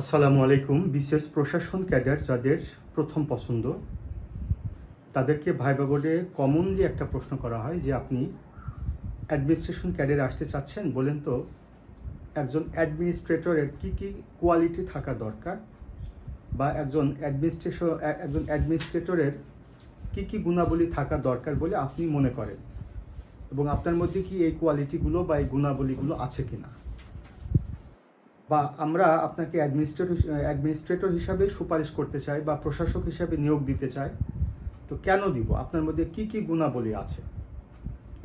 আসসালামু আলাইকুম। বিশেষ প্রশাসন ক্যাডার যাদের প্রথম পছন্দ, তাদেরকে ভাইবা বোর্ডে কমনলি একটা প্রশ্ন করা হয় যে, আপনি অ্যাডমিনিস্ট্রেশন ক্যাডারে আসতে চাচ্ছেন বলেন তো, একজন অ্যাডমিনিস্ট্রেটরের কি কি কোয়ালিটি থাকা দরকার বা একজন অ্যাডমিনিস্ট্রেশন, একজন অ্যাডমিনিস্ট্রেটরের কি কি গুণাবলী থাকা দরকার বলে আপনি মনে করেন? এবং আপনার মধ্যে কি এই কোয়ালিটিগুলো বা এই গুণাবলীগুলো আছে কিনা? বা আমরা আপনাকে অ্যাডমিনিস্ট্রেটর অ্যাডমিনিস্ট্রেটর হিসাবে সুপারিশ করতে চাই বা প্রশাসক হিসাবে নিয়োগ দিতে চাই, তো কেন দিব? আপনার মধ্যে কি কি গুণাবলী আছে?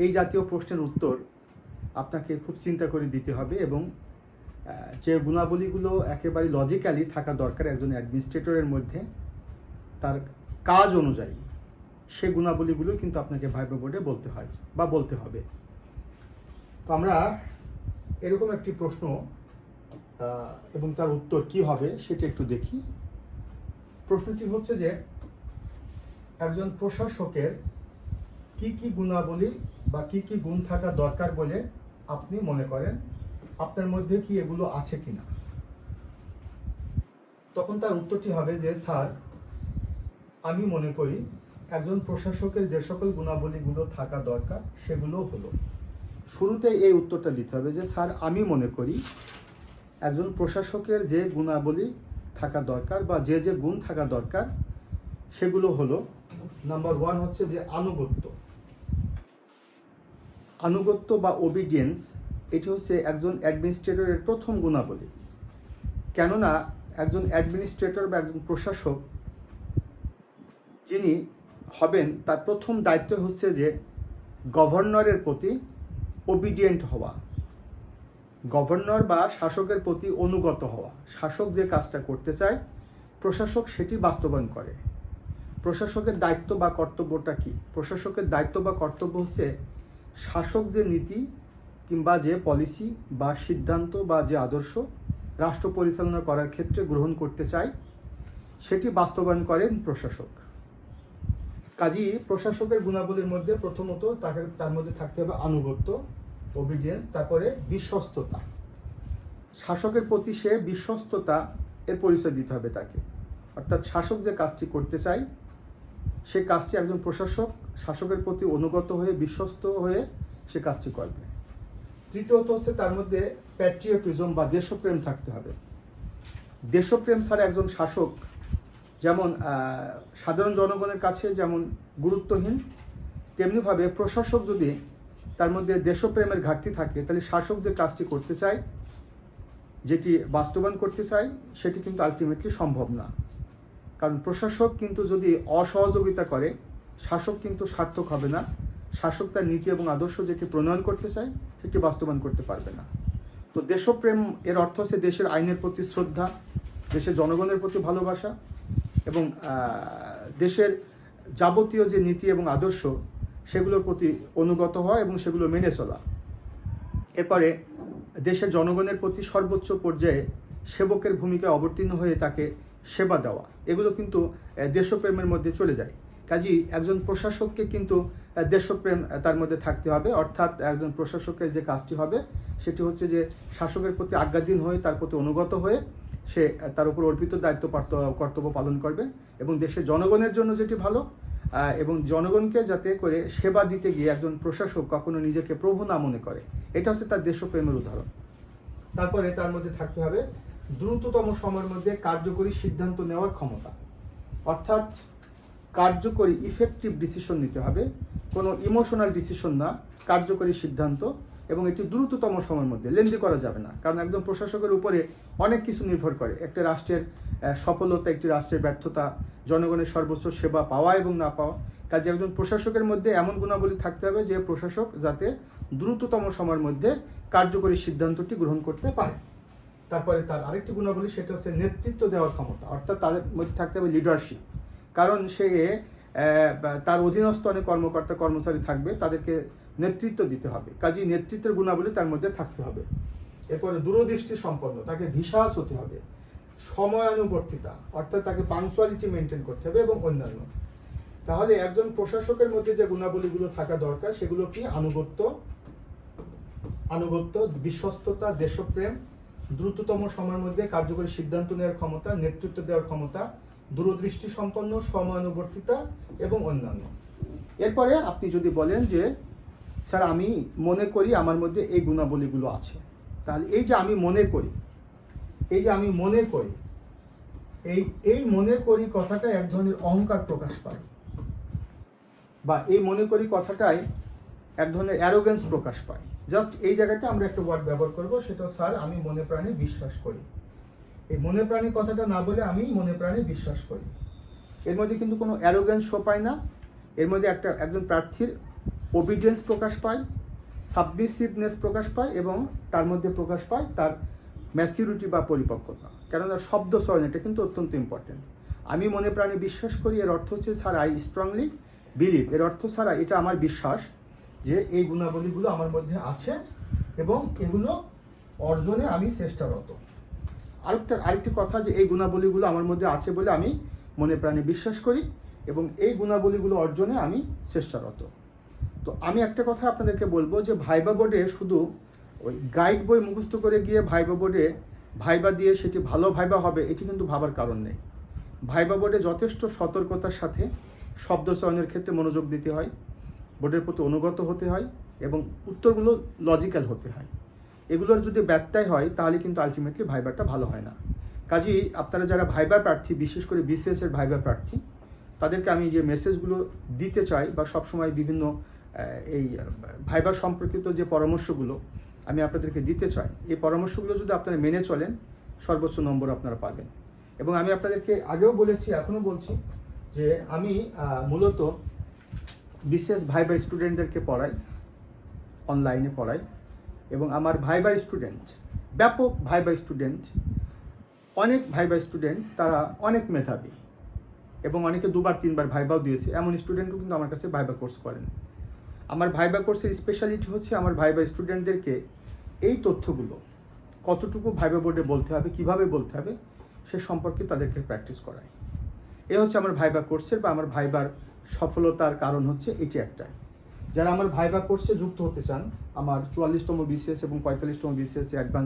এই জাতীয় প্রশ্নের উত্তর আপনাকে খুব চিন্তা করে দিতে হবে এবং যে গুণাবলীগুলো একেবারে লজিক্যালি থাকা দরকার একজন অ্যাডমিনিস্ট্রেটরের মধ্যে, তার কাজ অনুযায়ী সে গুণাবলীগুলো কিন্তু আপনাকে ভাইবা বোর্ডে বলতে হয় বা বলতে হবে। তো আমরা এরকম একটি প্রশ্ন এবং তার উত্তর কি হবে সেটা একটু দেখি। প্রশ্নটি হচ্ছে যে, একজন প্রশাসকের কি কি গুণাবলী বা কি কি গুণ থাকা দরকার বলে আপনি মনে করেন? আপনার মধ্যে কি এগুলো আছে কিনা? তখন তার উত্তরটি হবে যে, স্যার, আমি মনে করি একজন প্রশাসকের যে সকল গুণাবলীগুলো থাকা দরকার সেগুলো হলো। শুরুতে এই উত্তরটা দিতে হবে যে, স্যার, আমি মনে করি একজন প্রশাসকের যে গুণাবলী থাকা দরকার বা যে যে গুণ থাকা দরকার, সেগুলো হলো নাম্বার ওয়ান হচ্ছে যে আনুগত্য। আনুগত্য বা ওবিডিয়েন্স এটি হচ্ছে একজন অ্যাডমিনিস্ট্রেটরের প্রথম গুণাবলী। কেননা একজন অ্যাডমিনিস্ট্রেটর বা একজন প্রশাসক, যিনি হবেন, তার প্রথম দায়িত্ব হচ্ছে যে গভর্নরের প্রতি ওবিডিয়েন্ট হওয়া। গভর্নর বা শাসকের প্রতি অনুগত হওয়া। শাসক যে কাজটা করতে চায়, প্রশাসক সেটি বাস্তবায়ন করে। প্রশাসকের দায়িত্ব বা কর্তব্যটা কি? প্রশাসকের দায়িত্ব বা কর্তব্য হচ্ছে শাসক যে নীতি কিংবা যে পলিসি বা সিদ্ধান্ত বা যে আদর্শ রাষ্ট্র পরিচালনা করার ক্ষেত্রে গ্রহণ করতে চায়, সেটি বাস্তবায়ন করেন প্রশাসক। কাজী প্রশাসকের গুণাবলীর মধ্যে প্রথমত তাকে, তার মধ্যে থাকতে হবে আনুগত্য। ওবিডিয়েন্স তারপরে বিশ্বস্ততা। শাসকের প্রতি সে বিশ্বস্ততা এর পরিচয় দিতে হবে তাকে। অর্থাৎ শাসক যে কাজটি করতে চায়, সে কাজটি একজন প্রশাসক, শাসকের প্রতি অনুগত হয়ে, বিশ্বস্ত হয়ে সে কাজটি করবে। তৃতীয়ত হচ্ছে তার মধ্যে প্যাট্রিয়টিজম বা দেশপ্রেম থাকতে হবে। দেশপ্রেম ছাড়া একজন শাসক যেমন সাধারণ জনগণের কাছে যেমন গুরুত্বহীন, তেমনিভাবে প্রশাসক যদি তার মধ্যে দেশপ্রেমের ঘাটতি থাকে, তাহলে শাসক যে কাজটি করতে চায়, যেটি বাস্তবায়ন করতে চায়, সেটি কিন্তু আলটিমেটলি সম্ভব না। কারণ প্রশাসক কিন্তু যদি অসহযোগিতা করে, শাসক কিন্তু সার্থক হবে না। শাসক তার নীতি এবং আদর্শ যেটি প্রণয়ন করতে চায়, সেটি বাস্তবায়ন করতে পারবে না। তো দেশপ্রেম, এর অর্থ হচ্ছে দেশের আইনের প্রতি শ্রদ্ধা, দেশের জনগণের প্রতি ভালোবাসা এবং দেশের যাবতীয় যে নীতি এবং আদর্শ সেগুলোর প্রতি অনুগত হওয়া এবং সেগুলো মেনে চলা। এরপরে দেশের জনগণের প্রতি সর্বোচ্চ পর্যায়ে সেবকের ভূমিকায় অবতীর্ণ হয়ে তাকে সেবা দেওয়া। এগুলো কিন্তু দেশপ্রেমের মধ্যে চলে যায়। কাজী একজন প্রশাসককে কিন্তু দেশপ্রেম তার মধ্যে থাকতে হবে। অর্থাৎ একজন প্রশাসকের যে কাজটি হবে, সেটি হচ্ছে যে শাসকের প্রতি আজ্ঞাধীন হয়ে তার প্রতি অনুগত হয়ে সে তার উপর অর্পিত দায়িত্ব কর্তব্য পালন করবে এবং দেশের জনগণের জন্য যেটি ভালো এবং জনগণকে যাতে করে সেবা দিতে গিয়ে একজন প্রশাসক কখনো নিজেকে প্রভু না মনে করে। এটা হচ্ছে তার দেশপ্রেমের উদাহরণ। তারপরে তার মধ্যে থাকতে হবে দ্রুততম সময়ের মধ্যে কার্যকরী সিদ্ধান্ত নেওয়ার ক্ষমতা। অর্থাৎ কার্যকরী ইফেক্টিভ ডিসিশন নিতে হবে। কোনো ইমোশনাল ডিসিশন না, কার্যকরী সিদ্ধান্ত এবং এটি দ্রুততম সময়ের মধ্যে লেন্দি করা যাবে না। কারণ একজন প্রশাসকের উপরে অনেক কিছু নির্ভর করে। একটা রাষ্ট্রের সফলতা, একটি রাষ্ট্রের ব্যর্থতা, জনগণের সর্বোচ্চ সেবা পাওয়া এবং না পাওয়া। কাজে একজন প্রশাসকের মধ্যে এমন গুণাবলী থাকতে হবে যে প্রশাসক যাতে দ্রুততম সময়ের মধ্যে কার্যকরী সিদ্ধান্তটি গ্রহণ করতে পারে। তারপরে তার আরেকটি গুণাবলী, সেটা হচ্ছে নেতৃত্ব দেওয়ার ক্ষমতা, অর্থাৎ তাদের মধ্যে থাকতে হবে লিডারশিপ কারণ সে তার অধীনস্থ অনেক কর্মকর্তা, কর্মচারী থাকবে, তাদেরকে নেতৃত্ব দিতে হবে। কাজেই নেতৃত্বের গুণাবলী তার মধ্যে থাকতে হবে। এরপরে দূরদৃষ্টি সম্পন্ন, তাকে ভিসাস হতে হবে। সময়ানুবর্তিতা, অর্থাৎ তাকে পাংচুয়ালিটি মেনটেন করতে হবে এবং অন্যান্য। তাহলে একজন প্রশাসকের মধ্যে যে গুণাবলীগুলো থাকা দরকার, সেগুলো কি? আনুগত্য আনুগত্য, বিশ্বস্ততা, দেশপ্রেম, দ্রুততম সময়ের মধ্যে কার্যকরী সিদ্ধান্ত নেওয়ার ক্ষমতা, নেতৃত্ব দেওয়ার ক্ষমতা, দূরদৃষ্টি সম্পন্ন, সময়ানুবর্তিতা এবং অন্যান্য। এরপরে আপনি যদি বলেন যে স্যার, আমি মনে করি আমার মধ্যে এই গুণাবলীগুলো আছে। তাহলে এই যে আমি মনে করি, এই যে আমি মনে করি, এই এই মনে করি কথাটা এক ধরনের অহংকার প্রকাশ পায়। বা এই মনে করি কথাটাই এক ধরনের অ্যারোগেন্স প্রকাশ পায়। জাস্ট এই জায়গাটা আমরা একটা ওয়ার্ড ব্যবহার করব, সেটা স্যার, আমি মনে প্রাণে বিশ্বাস করি। এই মনে প্রাণে কথাটা না বলে আমি মনে প্রাণে বিশ্বাস করি। এর মধ্যে কিন্তু কোনো অ্যারোগেন্স শো পায় না। এর মধ্যে একটা, একজন প্রার্থীর ওবিডিয়েন্স প্রকাশ পায় সাবমিসিভনেস প্রকাশ পায় এবং তার মধ্যে প্রকাশ পায় তার ম্যাচিউরিটি বা পরিপক্কতা। কেননা শব্দ চয়ন এটা কিন্তু অত্যন্ত ইম্পর্টেন্ট আমি মনে প্রাণে বিশ্বাস করি, এর অর্থ হচ্ছে স্যার আই স্ট্রংলি বিলিভ এর অর্থ ছাড়া এটা আমার বিশ্বাস যে এই গুণাবলীগুলো আমার মধ্যে আছে এবং এগুলো অর্জনে আমি চেষ্টারত আরেকটা, আরেকটি কথা যে এই গুণাবলীগুলো আমার মধ্যে আছে বলে আমি মনে প্রাণে বিশ্বাস করি এবং এই গুণাবলীগুলো অর্জনে আমি চেষ্টারত তো আমি একটা কথা আপনাদেরকে বলব যে ভাইবা বোর্ডে শুধু ওই গাইড বই মুখস্থ করে গিয়ে ভাইবা বোর্ডে ভাইবা দিয়ে সেটি ভালো ভাইবা হবে, এটি কিন্তু ভাবার কারণ নেই। ভাইবা বোর্ডে যথেষ্ট সতর্কতার সাথে শব্দ চয়নের ক্ষেত্রে মনোযোগ দিতে হয় বোর্ডের প্রতি অনুগত হতে হয় এবং উত্তরগুলো লজিক্যাল হতে হয়। এগুলোর যদি ব্যত্যয় হয়, তাহলে কিন্তু আলটিমেটলি ভাইবারটা ভালো হয় না। কাজেই আপনারা যারা ভাইবার প্রার্থী, বিশেষ করে বিসিএস এর ভাইবার প্রার্থী, তাদেরকে আমি যে মেসেজগুলো দিতে চাই বা সবসময় বিভিন্ন এই ভাইবার সম্পর্কিত যে পরামর্শগুলো আমি আপনাদেরকে দিতে চাই, এই পরামর্শগুলো যদি আপনারা মেনে চলেন, সর্বোচ্চ নম্বর আপনারা পাবেন। এবং আমি আপনাদেরকে আগেও বলেছি, এখনও বলছি যে আমি মূলত বিশেষ ভাইবার স্টুডেন্টদেরকে পড়াই, অনলাইনে পড়াই, এবং আমার ভাইবার স্টুডেন্ট, ব্যাপক ভাইবার স্টুডেন্ট, অনেক ভাইবার স্টুডেন্ট, তারা অনেক মেধাবী, এবং অনেকে দুবার, তিনবার ভাইবাও দিয়েছে। এমন স্টুডেন্টও কিন্তু আমার কাছে ভাইবা কোর্স করেন। আমার ভাইবা কোর্সের স্পেশালিটি হচ্ছে আমার ভাইবা স্টুডেন্টদেরকে এই তথ্যগুলো, কতটুকু ভাইবা বোর্ডে বলতে হবে, কীভাবে বলতে হবে, সে সম্পর্কে তাদেরকে প্র্যাকটিস করাই। এ হচ্ছে আমার ভাইবা কোর্সের বা আমার ভাইবার সফলতার কারণ হচ্ছে এটি একটাই। যারা আমার ভাইবা কোর্সে যুক্ত হতে চান, আমার চুয়াল্লিশতম বিসিএস এবং পঁয়তাল্লিশতম বিসিএস অ্যাডভান্স